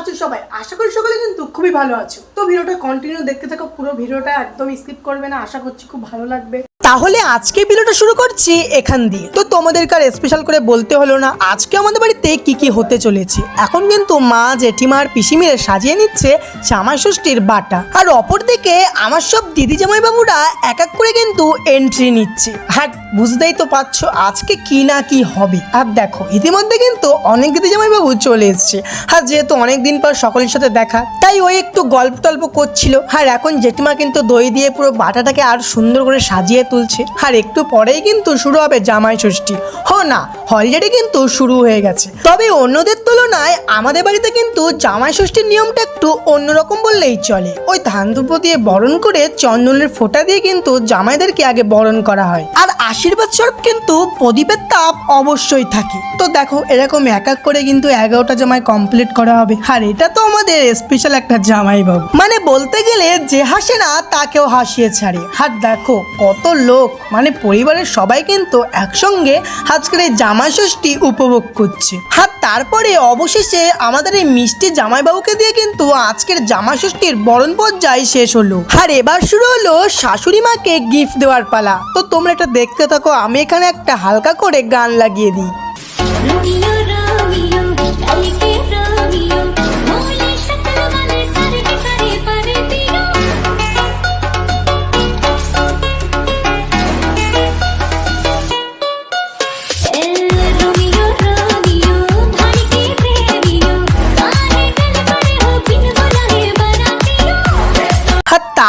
আছো সবাই? আশা করি সকলে কিন্তু খুবই ভালো আছো। তো ভিডিওটা কন্টিনিউ দেখতে থাকো, পুরো ভিডিওটা একদম স্কিপ করবে না। আশা করছি খুব ভালো লাগবে। তাহলে আজকে ভিডিওটা শুরু করছি এখান দিয়ে। তো তোমাদেরকে আর স্পেশাল করে বলতে হলো না, আজকে আমাদের বাড়িতে কি কি হতে চলেছে। এখন কিন্তু মা, জেঠিমা আর পিসি মিলে সাজিয়ে নিচ্ছে জামাই ষষ্ঠীর বাটা। আর অপরদিকে আমার সব দিদি জামাই বাবুরা এক এক করে কিন্তু এন্ট্রি নিচ্ছে। হ্যাঁ বুঝতেই তো পারছ আজকে কি না কি হবে। আর দেখো, ইতিমধ্যে কিন্তু অনেক দিদি জামাই বাবু চলে এসছে। আর যেহেতু অনেক দিন পর সকলের সাথে দেখা, তাই ওই একটু গল্প টল্প করছিল। আর এখন জেঠিমা কিন্তু দই দিয়ে পুরো বাটাটাকে আর সুন্দর করে সাজিয়ে তুলছে। আর একটু পরেই কিন্তু শুরু হবে জামাই ষষ্ঠী। হো না অলরেডি কিন্তু শুরু হয়ে গেছে। তবে অন্যদের তুলনায় আমাদের বাড়িতে কিন্তু জামাই ষষ্ঠীর নিয়মটা একটু অন্যরকম বললেই চলে। ওই ধান দুব্য দিয়ে বরণ করে চন্দনের ফোঁটা দিয়ে কিন্তু জামাইদেরকে আগে বরণ করা হয়। আর আশীর্বাদ স্বরূপ কিন্তু প্রদীপের তাপ অবশ্যই থাকে। তো দেখো, এরকম এক এক করে কিন্তু এগারোটা জামাই কমপ্লিট করা হবে। আর এটা তো আমাদের স্পেশাল একটা জামাই বাবু মানে বলতে গেলে যে হাসে না, তাকেও হাসিয়ে ছাড়ে। আর দেখো, কত লোক। মানে পরিবারের সবাই কিন্তু একসঙ্গে আজকের এই জামা ষষ্ঠী উপভোগ করছে। আর তারপরে অবশেষে আমাদের এই মিষ্টি জামাইবাবুকে দিয়ে কিন্তু আজকের জামা ষষ্ঠীর বরণ পর্যায় শেষ হলো। আর এবার শুরু হলো শাশুড়ি মাকে গিফট দেওয়ার পালা। তো তোমরা এটা দেখতে থাকো, আমি এখানে একটা হালকা করে গান লাগিয়ে দিই।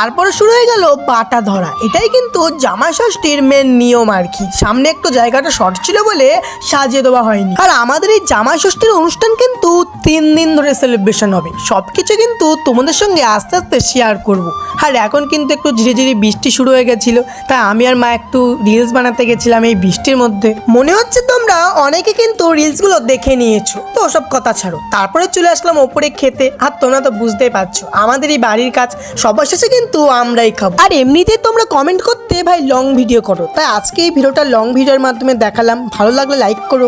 তারপরে শুরু হয়ে গেল বাটা ধরা। এটাই কিন্তু জামা ষষ্ঠীর মেন নিয়ম আর কি। সামনে একটু জায়গাটা শর্ট ছিল বলে সাজিয়ে দেওয়া হয়নি। আর আমাদের এই জামা ষষ্ঠীর অনুষ্ঠান কিন্তু তিন দিন ধরে সেলিব্রেশন হবে। সব কিছু কিন্তু তোমাদের সঙ্গে আস্তে আস্তে শেয়ার করব। আর এখন কিন্তু একটু ধীরে ধীরে বৃষ্টি শুরু হয়ে গেছিল। তাই আমি আর মা একটু রিলস বানাতে গেছিলাম এই বৃষ্টির মধ্যে। মনে হচ্ছে তোমরা অনেকে কিন্তু রিলসগুলো দেখে নিয়েছো। তো ওসব কথা ছাড়ো। তারপরে চলে আসলাম ওপরে খেতে। আর তোমরা তো বুঝতেই পারছ, আমাদের এই বাড়ির কাজ সবার শেষে কিন্তু আমরাই খাব। আর এমনিতে তোমরা কমেন্ট করতে ভাই লং ভিডিও করো। তাই আজকে এই ভিডিওটা লং ভিডিওর মাধ্যমে দেখালাম। ভালো লাগলে লাইক করো।